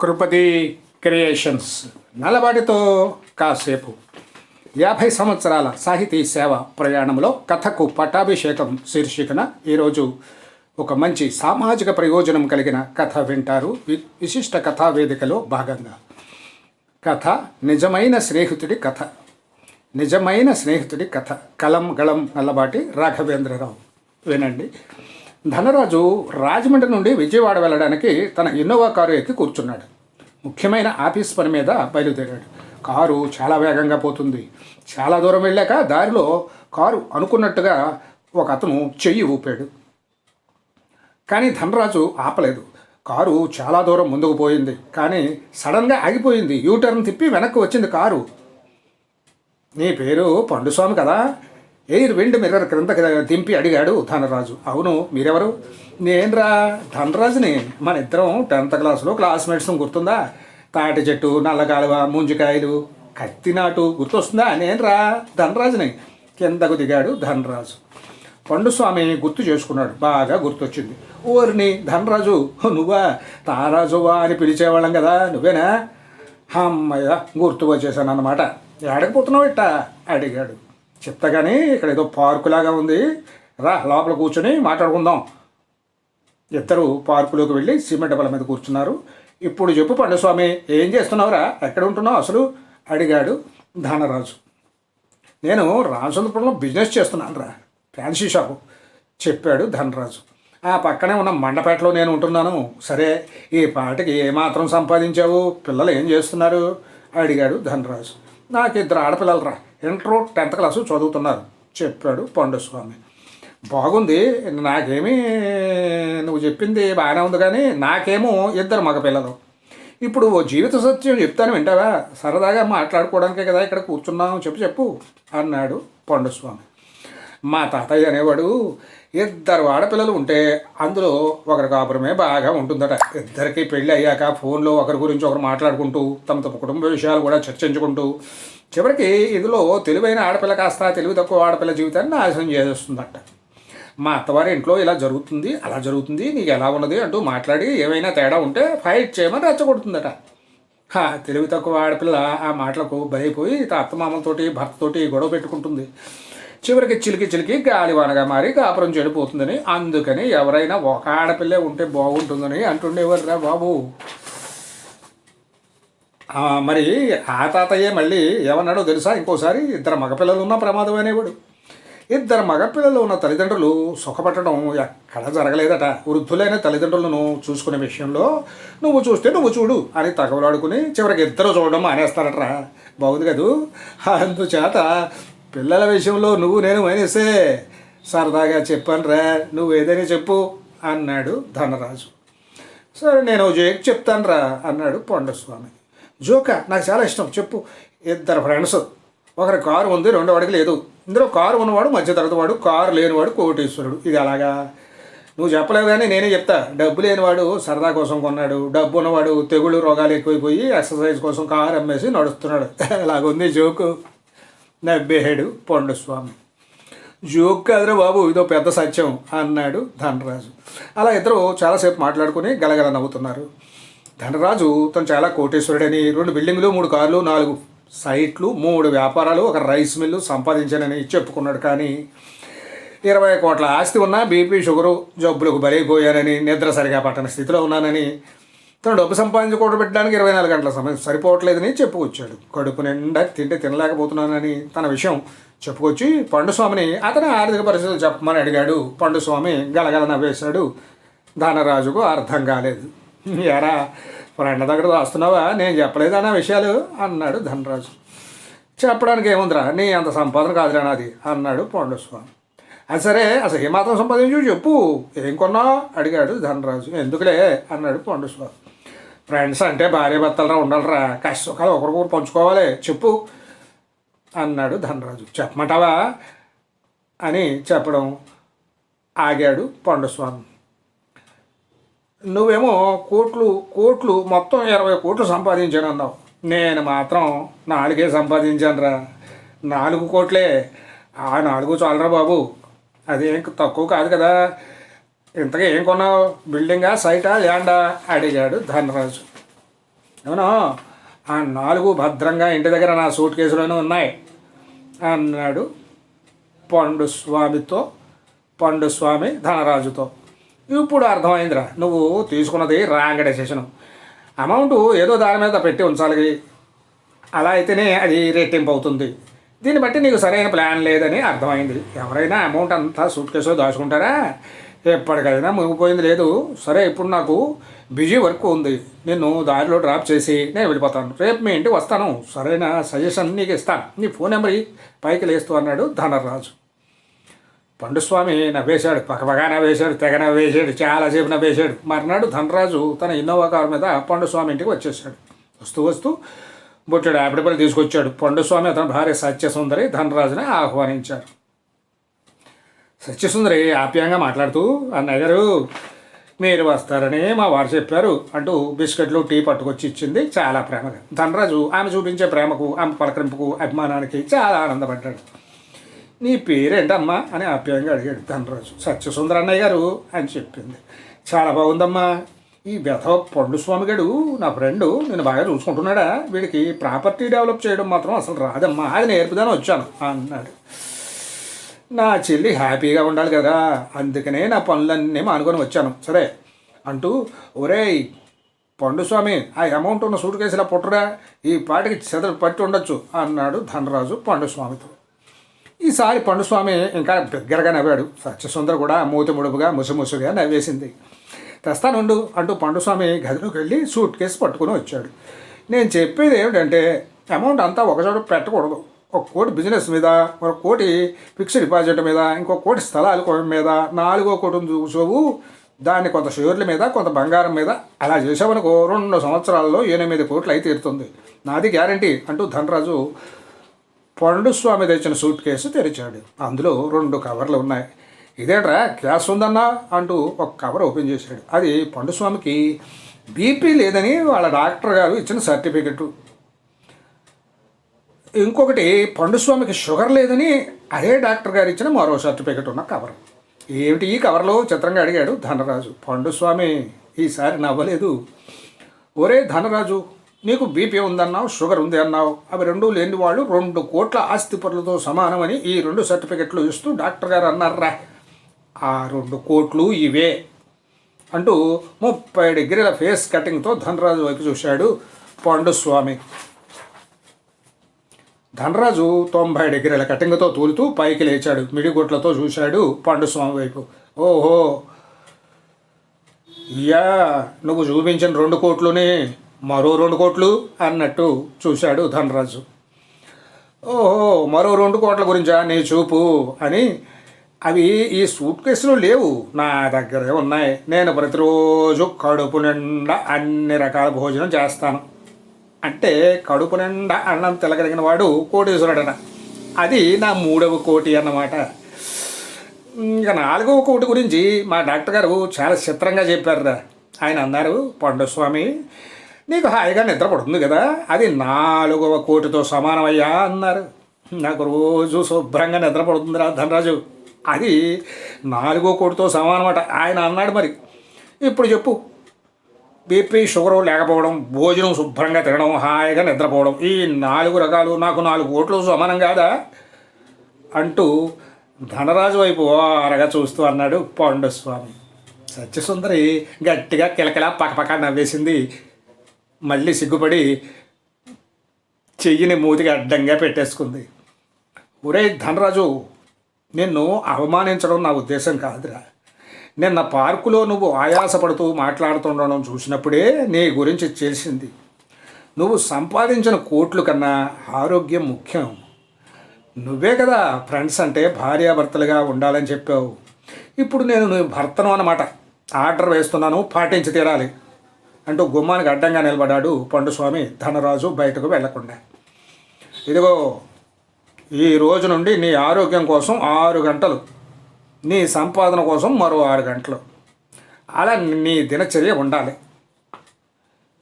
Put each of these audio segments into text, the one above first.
కృపతి creations. నలబాటితో కాసేపు. యాభై సంవత్సరాల సాహితీ సేవ ప్రయాణంలో కథకు పట్టాభిషేకం శీర్షికన ఈరోజు ఒక మంచి సామాజిక ప్రయోజనం కలిగిన కథ వింటారు వి- విశిష్ట కథా వేదికలో భాగంగా. కథ నిజమైన స్నేహితుడి కథ. నిజమైన స్నేహితుడి కథ. కలం గళం నల్లబాటి రాఘవేంద్రరావు. వినండి. ధనరాజు రాజమండ్రి నుండి విజయవాడ వెళ్ళడానికి తన ఇన్నోవా కారు ఎక్కి కూర్చున్నాడు. ముఖ్యమైన ఆఫీస్ పని మీద బయలుదేరాడు. కారు చాలా వేగంగా పోతుంది. చాలా దూరం వెళ్ళాక దారిలో కారు అనుకున్నట్టుగా ఒక అతను చెయ్యి ఊపాడు. కానీ ధనరాజు ఆపలేదు. కారు చాలా దూరం ముందుకు పోయింది. కానీ సడన్గా ఆగిపోయింది. యూటర్న్ తిప్పి వెనక్కి వచ్చింది కారు. నీ పేరు పండుస్వామి కదా? ఎయిర్ విండ్ మిర్రర్ క్రింద దింపి అడిగాడు ధనరాజు. అవును మీరెవరు? నేనురా? ధనరాజుని. మన ఇద్దరం టెన్త్ క్లాస్లో క్లాస్మేట్స్ గుర్తుందా? తాటి చెట్టు నల్లగాలువ ముంజికాయలు. కత్తినాటు గుర్తొస్తుందా? నేనురా? ధనరాజుని. కిందకు దిగాడు ధనరాజు. పండుస్వామి గుర్తు చేసుకున్నాడు. బాగా గుర్తొచ్చింది. ఓరిని ధనరాజు నువ్వా? తారాజువా అని పిలిచేవాళ్ళం కదా నువ్వేనా? అమ్మయ్య గుర్తు వచ్చేసాను అన్నమాట ఏడకపోతున్నావు ఇట్ట? అడిగాడు. చెప్తాగాని ఇక్కడ ఏదో పార్కులాగా ఉంది. రా లోపల కూర్చొని మాట్లాడుకుందాం. ఇద్దరు పార్కులోకి వెళ్ళి సిమెంట్ బల మీద కూర్చున్నారు. ఇప్పుడు చెప్పు పండుస్వామి ఏం చేస్తున్నావురా? ఎక్కడ ఉంటున్నావు అసలు? అడిగాడు ధనరాజు. నేను రామచంద్రపురంలో బిజినెస్ చేస్తున్నాను రా ఫ్యాన్సీ షాపు చెప్పాడు ధనరాజు. ఆ పక్కనే ఉన్న మండపేటలో నేను ఉంటున్నాను. సరే ఈ పాటకి ఏమాత్రం సంపాదించావు? పిల్లలు ఏం చేస్తున్నారు? అడిగాడు ధనరాజు. నాకు ఇద్దరు ఆడపిల్లలు రా ఇంటర్ టెన్త్ క్లాసు చదువుతున్నారు. చెప్పాడు పండుస్వామి. బాగుంది నాకేమీ నువ్వు చెప్పింది బాగానే ఉంది కానీ నాకేమో ఇద్దరు మగపిల్లలు. ఇప్పుడు ఓ జీవిత సత్యం చెప్తాను వింటావా? సరదాగా మాట్లాడుకోవడానికే కదా ఇక్కడ కూర్చున్నాం చెప్పు చెప్పు అన్నాడు పండుస్వామి. మా తాతయ్య అనేవాడు ఇద్దరు ఆడపిల్లలు ఉంటే అందులో ఒకరి కాపురమే బాగా ఉంటుందట. ఇద్దరికి పెళ్ళి అయ్యాక ఫోన్లో ఒకరి గురించి ఒకరు మాట్లాడుకుంటూ తమ తమ కుటుంబ విషయాలు కూడా చర్చించుకుంటూ చివరికి ఇందులో తెలివైన ఆడపిల్ల కాస్త తెలివి తక్కువ ఆడపిల్ల జీవితాన్ని నాశనం చేసేస్తుందట. మా అత్తవారి ఇంట్లో ఇలా జరుగుతుంది అలా జరుగుతుంది నీకు ఎలా ఉన్నది అంటూ మాట్లాడి ఏమైనా తేడా ఉంటే ఫైట్ చేయమని రెచ్చగొడుతుందట. తెలివి తక్కువ ఆడపిల్ల ఆ మాటలకు బలైపోయి అత్తమామలతోటి భర్తతోటి గొడవ పెట్టుకుంటుంది. చివరికి చిలికి చిలికి గాలివానగా మారి కాపురం చెడిపోతుందని అందుకని ఎవరైనా ఒక ఆడపిల్లే ఉంటే బాగుంటుందని అంటుండేవారురా బాబు. మరి ఆ తాతయ్యే మళ్ళీ ఏమన్నాడో తెలుసా? ఇంకోసారి ఇద్దరు మగపిల్లలు ఉన్న ప్రమాదం అనేవాడు. ఇద్దరు మగపిల్లలు ఉన్న తల్లిదండ్రులు సుఖపట్టడం ఎక్కడ జరగలేదట. వృద్ధులైన తల్లిదండ్రులను చూసుకునే విషయంలో నువ్వు చూస్తే నువ్వు చూడు అని తగవలాడుకుని చివరికి ఇద్దరు చూడడం మానేస్తారట్రా. బాగుంది కదూ? అందుచేత పిల్లల విషయంలో నువ్వు నేను మానేస్తే సరదాగా చెప్పాను రా నువ్వు ఏదైనా చెప్పు అన్నాడు ధనరాజు. సరే నేను జోక్ చెప్తాను రా అన్నాడు పొండస్వామి. జోక నాకు చాలా ఇష్టం. చెప్పు. ఇద్దరు ఫ్రెండ్స్ ఒకరి కారు ఉంది రెండో వాడికి లేదు. ఇందులో కారు ఉన్నవాడు మధ్యతరగతి వాడు కారు లేనివాడు కోటేశ్వరుడు. ఇది అలాగా? నువ్వు చెప్పలేవు కానీ నేనే చెప్తా. డబ్బు లేనివాడు సరదా కోసం కొన్నాడు. డబ్బు ఉన్నవాడు తెగుళ్ళు రోగాలు ఎక్కువైపోయి ఎక్సర్సైజ్ కోసం కారు అమ్మేసి నడుస్తున్నాడు. అలాగుంది జోకు? నబ్బేహేడు పండుస్వామి. జోక్ కాదురా బాబు ఇదో పెద్ద సత్యం అన్నాడు ధనరాజు. అలా ఇద్దరు చాలాసేపు మాట్లాడుకుని గలగల నవ్వుతున్నారు. ధనరాజు తను చాలా కోటేశ్వరుడని రెండు బిల్డింగులు మూడు కార్లు నాలుగు సైట్లు మూడు వ్యాపారాలు ఒక రైస్ మిల్లు సంపాదించానని చెప్పుకున్నాడు. కానీ ఇరవై కోట్ల ఆస్తి ఉన్నా బీపీ షుగరు జబ్బులకు బలైపోయానని నిద్ర సరిగా పట్టని స్థితిలో ఉన్నానని తను డబ్బు సంపాదించుకోవడం పెట్టడానికి ఇరవై నాలుగు గంటల సమయం సరిపోవట్లేదని చెప్పుకొచ్చాడు. కడుపు నిండా తింటే తినలేకపోతున్నానని తన విషయం చెప్పుకొచ్చి పండుస్వామిని అతని ఆర్థిక పరిస్థితులు చెప్పమని అడిగాడు. పండుస్వామి గలగల నవ్వేశాడు. ధనరాజుకు అర్థం కాలేదు. ఎరా ఫ్రెండ్ దగ్గర రాస్తున్నావా? నేను చెప్పలేదా నా విషయాలు. అన్నాడు ధనరాజు. చెప్పడానికి ఏముందిరా? నీ అంత సంపాదన కాదురా నాది అన్నాడు పాండుస్వామి. అది సరే అసలు ఏమాత్రం సంపాదించు చెప్పు. ఏం కొన్నావు? అడిగాడు ధనరాజు. ఎందుకులే? అన్నాడు పాండుస్వామి. ఫ్రెండ్స్ అంటే భార్య భర్తలరా ఉండాలిరా. కష్ట సుఖాలు ఒకరికొకరు పంచుకోవాలి. చెప్పు అన్నాడు ధనరాజు. చెప్పమంటావా? అని చెప్పడం ఆగాడు పాండుస్వామి. నువ్వేమో కోట్లు కోట్లు మొత్తం ఇరవై కోట్లు సంపాదించాను అన్నావు. నేను మాత్రం నాలుగే సంపాదించాను రా నాలుగు కోట్లే. ఆ నాలుగు చాలరా బాబు. అదేం తక్కువ కాదు కదా. ఇంతగా ఏం కొన్నావు? బిల్డింగా సైటా ల్యాండా? అడిగాడు ధనరాజు. అవునా ఆ నాలుగు భద్రంగా ఇంటి దగ్గర నా సూట్ కేసులోనే ఉన్నాయి అన్నాడు పండు స్వామితో పండు స్వామి ధనరాజుతో. ఇప్పుడు అర్థమైందిరా. నువ్వు తీసుకున్నది రాంగ్ డెసిషన్ అమౌంట్ ఏదో దాని మీద పెట్టి ఉంచాలి అలా అయితేనే అది రెట్టింపు అవుతుంది. దీన్ని బట్టి నీకు సరైన ప్లాన్ లేదని అర్థమైంది. ఎవరైనా అమౌంట్ అంతా సూట్ కేసులో దాచుకుంటారా? ఎప్పటికైనా మునిగిపోయింది లేదు. సరే ఇప్పుడు నాకు బిజీ వర్క్ ఉంది. నిన్ను దారిలో డ్రాప్ చేసి నేను వెళ్ళిపోతాను. రేపు మీ ఇంటికి వస్తాను. సరైన సజెషన్ నీకు ఇస్తాను. నీ ఫోన్ నెంబర్ పైకి లేస్తూ అన్నాడు ధనరాజు. పండుస్వామి నవ్వేశాడు పక్కపగా నవ్వేశాడు తెగ నవ్వేశాడు చాలాసేపు నవ్వేశాడు. మర్నాడు ధనరాజు తన ఇన్నోవా కారు మీద పండుస్వామి ఇంటికి వచ్చేసాడు వస్తూ వస్తూ బుట్టెడు ఆపిడపల్లి తీసుకొచ్చాడు. పండుస్వామి అతని భార్య సత్యసుందరి ధనరాజుని ఆహ్వానించారు సత్యసుందరి ఆప్యాయంగా మాట్లాడుతూ అన్నయ్య గారు మీరు వస్తారని మా వారు చెప్పారు అంటూ బిస్కెట్లు టీ పట్టుకొచ్చి ఇచ్చింది చాలా ప్రేమగా. ధనరాజు ఆమె చూపించే ప్రేమకు ఆమె పలకరింపుకు అభిమానానికి చాలా ఆనందపడ్డాడు. నీ పేరేంటమ్మా అని ఆప్యాయంగా అడిగాడు ధనరాజు. సత్యసుందర అన్నయ్య గారు అని చెప్పింది. చాలా బాగుందమ్మా. ఈ వ్యథ పండు స్వామి గడు నా ఫ్రెండు నేను బాగా చూసుకుంటున్నాడా? వీడికి ప్రాపర్టీ డెవలప్ చేయడం మాత్రం అసలు రాదమ్మా. అది నేర్పుదాని వచ్చాను అన్నాడు. నా చెల్లి హ్యాపీగా ఉండాలి కదా అందుకనే నా పనులన్నీ మానుకొని వచ్చాను. సరే అంటూ ఒరేయ్ పండుస్వామి ఆ అమౌంట్ ఉన్న సూట్ కేసులా పుట్టరా? ఈ పాటికి చెదలు పట్టి ఉండొచ్చు అన్నాడు ధనరాజు పండు స్వామితో. ఈసారి పండుస్వామి ఇంకా బిగ్గరగా నవ్వాడు. సత్యసుందర కూడా మూతి ముడుపుగా ముసుముసుగా నవ్వేసింది. తెస్తానుండు అంటూ పండుస్వామి గదిలోకి వెళ్ళి సూట్ కేసు పట్టుకుని వచ్చాడు. నేను చెప్పేది ఏమిటంటే అమౌంట్ అంతా ఒకచోట పెట్టకూడదు. ఒక కోటి బిజినెస్ మీద ఒక కోటి ఫిక్స్డ్ డిపాజిట్ మీద ఇంకో కోటి స్థలాల మీద నాలుగో కోటి చూసావు దాన్ని కొంత షేర్ల మీద కొంత బంగారం మీద అలా చేసామనుకో రెండు సంవత్సరాల్లో ఎనిమిది కోట్లు అయితే తీరుతుంది. నాది గ్యారంటీ అంటూ ధనరాజు పండుస్వామి తెచ్చిన సూట్ కేసు తెరిచాడు. అందులో రెండు కవర్లు ఉన్నాయి. ఇదేంట్రా గ్యాస్ ఉందన్నా అంటూ ఒక కవర్ ఓపెన్ చేశాడు. అది పండుస్వామికి బీపీ లేదని వాళ్ళ డాక్టర్ గారు ఇచ్చిన సర్టిఫికెట్. ఇంకొకటి పండుస్వామికి షుగర్ లేదని అదే డాక్టర్ గారు ఇచ్చిన మరో సర్టిఫికెట్ ఉన్న కవర్. ఏమిటి ఈ కవర్లో? చిత్రంగా అడిగాడు ధనరాజు. పండుస్వామి ఈసారి నవ్వలేదు. ఒరే ధనరాజు నీకు బీపీ ఉందన్నావు షుగర్ ఉంది అన్నావు. అవి రెండు లేని వాళ్ళు రెండు కోట్ల ఆస్తి పనులతో సమానమని ఈ రెండు సర్టిఫికెట్లు ఇస్తూ డాక్టర్ గారు అన్నారా? ఆ రెండు కోట్లు ఇవే అంటూ ముప్పై డిగ్రీల ఫేస్ కటింగ్తో ధనరాజు వైపు చూశాడు పాండుస్వామి ధనరాజు తొంభై డిగ్రీల కటింగ్తో తూలుతూ పైకి లేచాడు. మిడిగుట్లతో చూశాడు పాండుస్వామి వైపు. ఓహో! యా నువ్వు చూపించిన రెండు కోట్లునే మరో రెండు కోట్లు అన్నట్టు చూశాడు ధనరాజు. ఓహో మరో రెండు కోట్ల గురించా నీ చూపు అని. అవి ఈ సూట్ కేసులు లేవు. నా దగ్గరే ఉన్నాయి. నేను ప్రతిరోజు కడుపు నిండా అన్ని రకాల భోజనం చేస్తాను. అంటే కడుపు నిండా అన్నం తిలగలిగిన వాడు కోటీశ్వరుడట. అది నా మూడవ కోటి అన్నమాట. ఇంకా నాలుగవ కోటి గురించి మా డాక్టర్ గారు చాలా చిత్రంగా చెప్పారు ఆయన అన్నారు పండుస్వామి నీకు హాయిగా నిద్ర పడుతుంది కదా అది నాలుగవ కోటితో సమానమయ్యా అన్నారు. నాకు రోజు శుభ్రంగా నిద్ర పడుతుందిరా ధనరాజు. అది నాలుగో కోటితో సమానమాట ఆయన అన్నాడు మరి. ఇప్పుడు చెప్పు. బీపీ షుగర్ లేకపోవడం భోజనం శుభ్రంగా తినడం హాయిగా నిద్రపోవడం ఈ నాలుగు రకాలు నాకు నాలుగు కోట్లు సమానం కాదా? అంటూ ధనరాజు వైపు ఓరగా చూస్తూ అన్నాడు పాండుస్వామి. సత్యసుందరి గట్టిగా కిలకిలా పక్కపక్క నవ్వేసింది. మళ్ళీ సిగ్గుపడి చెయ్యిని మూతికి అడ్డంగా పెట్టేసుకుంది. ఒరే ధనరాజు నిన్ను అవమానించడం నా ఉద్దేశం కాదురా. నిన్న పార్కులో నువ్వు ఆయాసపడుతూ మాట్లాడుతుండడం చూసినప్పుడే నీ గురించి తెలిసింది నువ్వు సంపాదించిన కోట్లు కన్నా ఆరోగ్యం ముఖ్యం. నువ్వే కదా ఫ్రెండ్స్ అంటే భార్యాభర్తలుగా ఉండాలని చెప్పావు. ఇప్పుడు నేను నీ భర్తను అన్నమాట. ఆర్డర్ వేస్తున్నాను పాటించి తీరాలి. అంటూ గుమ్మానికి అడ్డంగా నిలబడ్డాడు పండుస్వామి ధనరాజు బయటకు వెళ్ళకుండా. ఇదిగో ఈ రోజు నుండి నీ ఆరోగ్యం కోసం ఆరు గంటలు నీ సంపాదన కోసం మరో ఆరు గంటలు. అలా నీ దినచర్య ఉండాలి.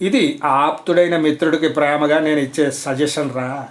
ఇది ఆప్తుడైన మిత్రుడికి ప్రేమగా నేను ఇచ్చే సజెషన్ రా.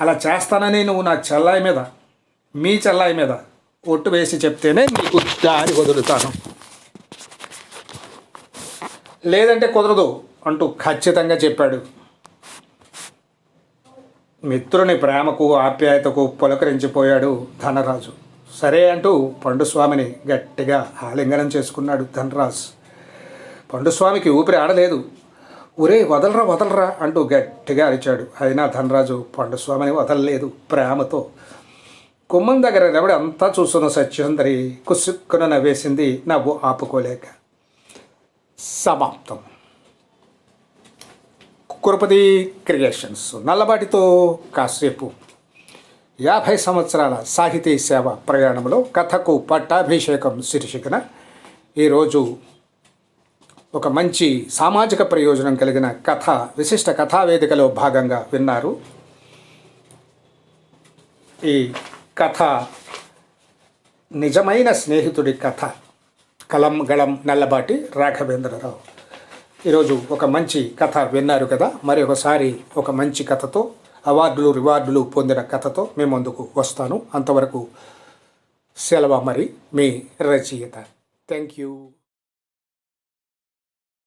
అలా చేస్తానని నువ్వు నా చెల్లాయి మీద మీ చెల్లాయి మీద ఒట్టు వేసి చెప్తేనే నీకు దారి వదులుతాను. లేదంటే కుదరదు అంటూ ఖచ్చితంగా చెప్పాడు. మిత్రుని ప్రేమకు ఆప్యాయతకు పులకరించిపోయాడు ధనరాజు. సరే అంటూ పండుస్వామిని గట్టిగా ఆలింగనం చేసుకున్నాడు ధనరాజు. పండుస్వామికి ఊపిరి ఆడలేదు. ఒరే వదలరా వదలరా అంటూ గట్టిగా అరిచాడు. అయినా ధనరాజు పండుస్వామిని వదలలేదు ప్రేమతో. కుమ్మం దగ్గర నిలబడి అంతా చూస్తున్న సత్యసుందరి కుసుక్కున నవ్వేసింది. నవ్వు ఆపుకోలేక. సమాప్తం. కురుపతి క్రియేషన్స్ నల్లబాటితో కాసేపు. యాభై సంవత్సరాల సాహితీ సేవ ప్రయాణంలో కథకు పట్టాభిషేకం శీర్షికన ఈరోజు ఒక మంచి సామాజిక ప్రయోజనం కలిగిన కథ విశిష్ట కథావేదికలో భాగంగా విన్నారు. ఈ కథ నిజమైన స్నేహితుడి కథ. కలం గళం నల్లబాటి రాఘవేంద్రరావు. ఈరోజు ఒక మంచి కథ విన్నారు కదా మరి ఒకసారి ఒక మంచి కథతో అవార్డులు రివార్డులు పొందిన కథతో మేము ముందుకు వస్తాను. అంతవరకు సెలవు మరి మీ రచయిత. Thank you.